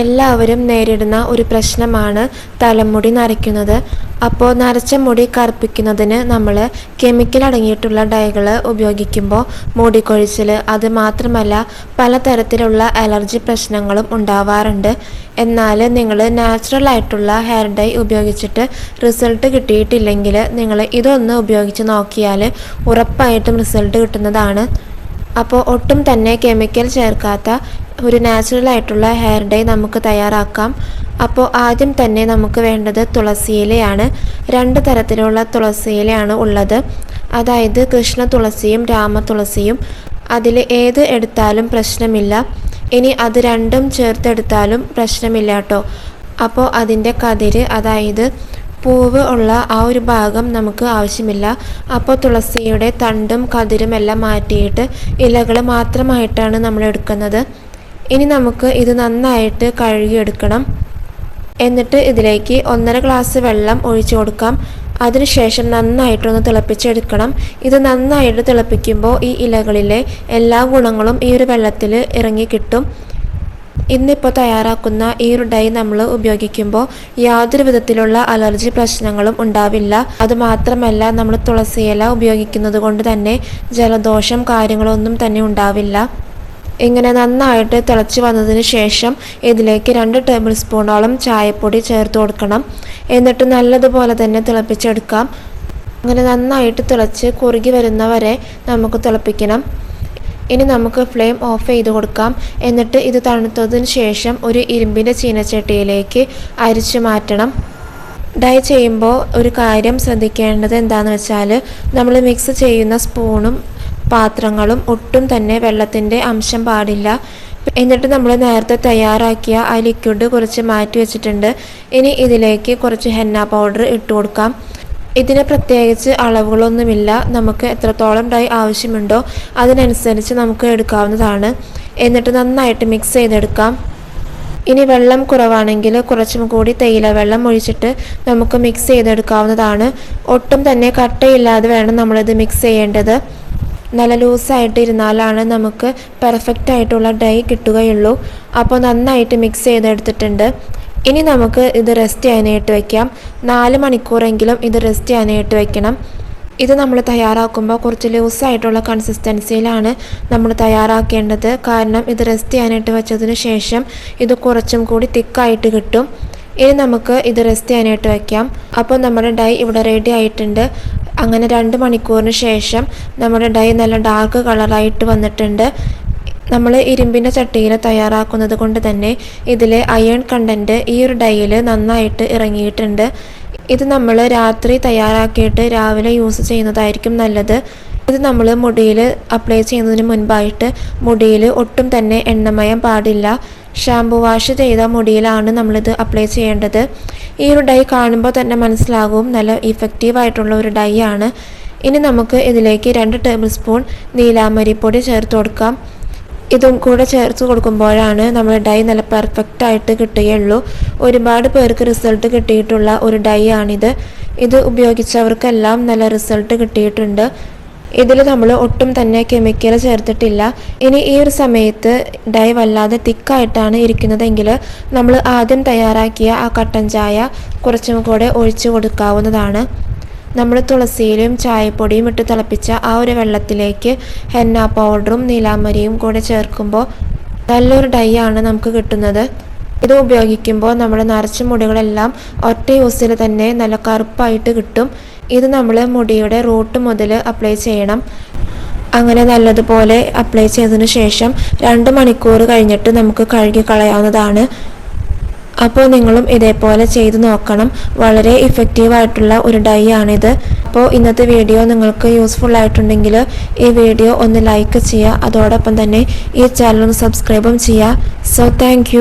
എല്ലാവരും നേരിടുന്ന ഒരു പ്രശ്നമാണ് തലമുടി നരയ്ക്കുന്നത്. അപ്പോൾ നരച്ച മുടി കറുപ്പിക്കുന്നതിന് നമ്മൾ കെമിക്കൽ അടങ്ങിയിട്ടുള്ള ഡൈകൾ ഉപയോഗിക്കുമ്പോൾ മുടി കൊഴിച്ചിൽ അത് മാത്രമല്ല പലതരത്തിലുള്ള അലർജി പ്രശ്നങ്ങളും ഉണ്ടാവാറുണ്ട്. എന്നാൽ നിങ്ങൾ നാച്ചുറൽ ആയിട്ടുള്ള ഹെയർ ഡൈ ഉപയോഗിച്ചിട്ട് റിസൾട്ട് കിട്ടിയിട്ടില്ലെങ്കിൽ നിങ്ങൾ ഇതൊന്ന് ഉപയോഗിച്ച് നോക്കിയാൽ ഉറപ്പായിട്ടും റിസൾട്ട് കിട്ടുന്നതാണ്. അപ്പോൾ ഒട്ടും തന്നെ കെമിക്കൽ ചേർക്കാത്ത ഒരു നാച്ചുറൽ ആയിട്ടുള്ള ഹെയർ ഡൈ നമുക്ക് തയ്യാറാക്കാം. അപ്പോൾ ആദ്യം തന്നെ നമുക്ക് വേണ്ടത് തുളസിയിലയാണ് രണ്ട് തരത്തിലുള്ള തുളസിയിലയാണ് ഉള്ളത്. അതായത് കൃഷ്ണ തുളസിയും രാമ തുളസിയും. അതിൽ ഏത് എടുത്താലും പ്രശ്നമില്ല. ഇനി അത് രണ്ടും ചേർത്തെടുത്താലും പ്രശ്നമില്ല കേട്ടോ. അപ്പോൾ അതിന്റെ കതിര് അതായത് പൂവ് ഉള്ള ആ ഒരു ഭാഗം നമുക്ക് ആവശ്യമില്ല. അപ്പോൾ തുളസിയുടെ തണ്ടും കതിരും എല്ലാം മാറ്റിയിട്ട് ഇലകൾ മാത്രമായിട്ടാണ് നമ്മൾ എടുക്കുന്നത്. ഇനി നമുക്ക് ഇത് നന്നായിട്ട് കഴുകിയെടുക്കണം. എന്നിട്ട് ഇതിലേക്ക് ഒന്നര ഗ്ലാസ് വെള്ളം ഒഴിച്ചു കൊടുക്കാം. അതിനുശേഷം നന്നായിട്ടൊന്ന് തിളപ്പിച്ചെടുക്കണം. ഇത് നന്നായിട്ട് തിളപ്പിക്കുമ്പോൾ ഈ ഇലകളിലെ എല്ലാ ഗുണങ്ങളും ഈ ഒരു വെള്ളത്തിൽ ഇറങ്ങി കിട്ടും. ഇന്നിപ്പോൾ തയ്യാറാക്കുന്ന ഈ ഒരു ഡൈ നമ്മൾ ഉപയോഗിക്കുമ്പോൾ യാതൊരു വിധത്തിലുള്ള അലർജി പ്രശ്നങ്ങളും ഉണ്ടാവില്ല. അതുമാത്രമല്ല നമ്മൾ തുളസിയില ഉപയോഗിക്കുന്നത് കൊണ്ട് തന്നെ ജലദോഷം കാര്യങ്ങളൊന്നും തന്നെ ഉണ്ടാവില്ല. ഇങ്ങനെ നന്നായിട്ട് തിളച്ച് വന്നതിന് ശേഷം ഇതിലേക്ക് രണ്ട് ടേബിൾ സ്പൂണോളം ചായപ്പൊടി ചേർത്ത് കൊടുക്കണം. എന്നിട്ട് നല്ലതുപോലെ തന്നെ തിളപ്പിച്ചെടുക്കാം. അങ്ങനെ നന്നായിട്ട് തിളച്ച് കുറുകി വരുന്നവരെ നമുക്ക് തിളപ്പിക്കണം. ഇനി നമുക്ക് ഫ്ലെയിം ഓഫ് ചെയ്ത് കൊടുക്കാം. എന്നിട്ട് ഇത് തണുത്തതിന് ശേഷം ഒരു ഇരുമ്പിന്റെ ചീനച്ചട്ടിയിലേക്ക് അരിച്ചു മാറ്റണം. ഡൈ ചെയ്യുമ്പോൾ ഒരു കാര്യം ശ്രദ്ധിക്കേണ്ടത് എന്താണെന്ന് വെച്ചാൽ നമ്മൾ മിക്സ് ചെയ്യുന്ന സ്പൂണും പാത്രങ്ങളും ഒട്ടും തന്നെ വെള്ളത്തിന്റെ അംശം പാടില്ല. എന്നിട്ട് നമ്മൾ നേരത്തെ തയ്യാറാക്കിയ ആ ലിക്വിഡ് കുറച്ച് മാറ്റി വെച്ചിട്ടുണ്ട്. ഇനി ഇതിലേക്ക് കുറച്ച് ഹെന്ന പൗഡർ ഇട്ട് കൊടുക്കാം. ഇതിന് പ്രത്യേകിച്ച് അളവുകളൊന്നുമില്ല. നമുക്ക് എത്രത്തോളം ഡൈ ആവശ്യമുണ്ടോ അതിനനുസരിച്ച് നമുക്ക് എടുക്കാവുന്നതാണ്. എന്നിട്ട് നന്നായിട്ട് മിക്സ് ചെയ്തെടുക്കാം. ഇനി വെള്ളം കുറവാണെങ്കിൽ കുറച്ചും കൂടി തേയില വെള്ളം ഒഴിച്ചിട്ട് നമുക്ക് മിക്സ് ചെയ്തെടുക്കാവുന്നതാണ്. ഒട്ടും തന്നെ കട്ടയില്ലാതെ വേണം നമ്മളിത് മിക്സ് ചെയ്യേണ്ടത്. നല്ല ലൂസായിട്ട് ഇരുന്നാലാണ് നമുക്ക് പെർഫെക്റ്റ് ആയിട്ടുള്ള ഡൈ കിട്ടുകയുള്ളൂ. അപ്പോൾ നന്നായിട്ട് മിക്സ് ചെയ്തെടുത്തിട്ടുണ്ട്. ഇനി നമുക്ക് ഇത് റെസ്റ്റ് ചെയ്യാനായിട്ട് വെക്കാം. നാല് മണിക്കൂറെങ്കിലും ഇത് റെസ്റ്റ് ചെയ്യാനായിട്ട് വെക്കണം. ഇത് നമ്മൾ തയ്യാറാക്കുമ്പോൾ കുറച്ച് ലൂസായിട്ടുള്ള കൺസിസ്റ്റൻസിയിലാണ് നമ്മൾ തയ്യാറാക്കേണ്ടത്. കാരണം ഇത് റെസ്റ്റ് ചെയ്യാനായിട്ട് വെച്ചതിന് ശേഷം ഇത് കുറച്ചും കൂടി തിക്കായിട്ട് കിട്ടും. ഇനി നമുക്ക് ഇത് റെസ്റ്റ് ചെയ്യാനായിട്ട് വയ്ക്കാം അപ്പോൾ നമ്മുടെ ഡൈ ഇവിടെ റെഡി ആയിട്ടുണ്ട്. അങ്ങനെ രണ്ട് മണിക്കൂറിന് ശേഷം നമ്മുടെ ഡൈ നല്ല ഡാർക്ക് കളറായിട്ട് വന്നിട്ടുണ്ട്. നമ്മൾ ഇരുമ്പിന്റെ ചട്ടിയിൽ തയ്യാറാക്കുന്നത് കൊണ്ട് തന്നെ ഇതിലെ അയൺ കണ്ടന്റ് ഈ ഒരു ഡൈയിൽ നന്നായിട്ട് ഇറങ്ങിയിട്ടുണ്ട്. ഇത് നമ്മൾ രാത്രി തയ്യാറാക്കിയിട്ട് രാവിലെ യൂസ് ചെയ്യുന്നതായിരിക്കും നല്ലത്. ഇത് നമ്മൾ മുടിയിൽ അപ്ലൈ ചെയ്യുന്നതിന് മുൻപായിട്ട് മുടിയിൽ ഒട്ടും തന്നെ എണ്ണമയം പാടില്ല. ഷാംപൂ വാഷ് ചെയ്ത മുടിയിലാണ് നമ്മളിത് അപ്ലൈ ചെയ്യേണ്ടത്. ഈ ഒരു ഡൈ കാണുമ്പോൾ തന്നെ മനസ്സിലാകും. നല്ല ഇഫക്റ്റീവ് ആയിട്ടുള്ള ഒരു ഡൈ ആണ്. ഇനി നമുക്ക് ഇതിലേക്ക് രണ്ട് ടേബിൾ സ്പൂൺ നീലാമരിപ്പൊടി ചേർത്ത് കൊടുക്കാം. ഇതും കൂടെ ചേർത്ത് കൊടുക്കുമ്പോഴാണ് നമ്മുടെ ഡൈ നല്ല പെർഫെക്റ്റ് ആയിട്ട് കിട്ടുകയുള്ളൂ. ഒരുപാട് പേർക്ക് റിസൾട്ട് കിട്ടിയിട്ടുള്ള ഒരു ഡൈ ആണിത്. ഇത് ഉപയോഗിച്ചവർക്കെല്ലാം നല്ല റിസൾട്ട് കിട്ടിയിട്ടുണ്ട്. ഇതിൽ നമ്മൾ ഒട്ടും തന്നെ കെമിക്കൽ ചേർത്തിട്ടില്ല. ഇനി ഈ ഒരു സമയത്ത് ഡൈ വല്ലാതെ തിക്കായിട്ടാണ് ഇരിക്കുന്നതെങ്കിൽ നമ്മൾ ആദ്യം തയ്യാറാക്കിയ ആ കട്ടൻ ചായ കുറച്ചും കൂടെ ഒഴിച്ചു കൊടുക്കാവുന്നതാണ്. നമ്മൾ തുളസിയിലും ചായപ്പൊടിയും ഇട്ട് തിളപ്പിച്ച ആ ഒരു വെള്ളത്തിലേക്ക് ഹെന്ന പൗഡറും നീലാമരിയും കൂടെ ചേർക്കുമ്പോൾ നല്ലൊരു ഡൈ ആണ് നമുക്ക് കിട്ടുന്നത്. ഇത് ഉപയോഗിക്കുമ്പോൾ നമ്മുടെ നരച്ച മുടികളെല്ലാം ഒറ്റ യൂസിൽ തന്നെ നല്ല കറുപ്പായിട്ട് കിട്ടും. ഇത് നമ്മൾ മുടിയുടെ റൂട്ട് മുതൽ അപ്ലൈ ചെയ്യണം. അങ്ങനെ നല്ലതുപോലെ അപ്ലൈ ചെയ്തതിന് ശേഷം രണ്ട് മണിക്കൂർ കഴിഞ്ഞിട്ട് നമുക്ക് കഴുകി കളയാവുന്നതാണ്. അപ്പോൾ നിങ്ങളും ഇതേപോലെ ചെയ്ത് നോക്കണം. വളരെ ഇഫക്റ്റീവ് ആയിട്ടുള്ള ഒരു ഡൈ ആണിത്. അപ്പോൾ ഇന്നത്തെ വീഡിയോ നിങ്ങൾക്ക് യൂസ്ഫുൾ ആയിട്ടുണ്ടെങ്കിൽ ഈ വീഡിയോ ഒന്ന് ലൈക്ക് ചെയ്യുക. അതോടൊപ്പം തന്നെ ഈ ചാനൽ ഒന്ന് സബ്സ്ക്രൈബും ചെയ്യുക. So thank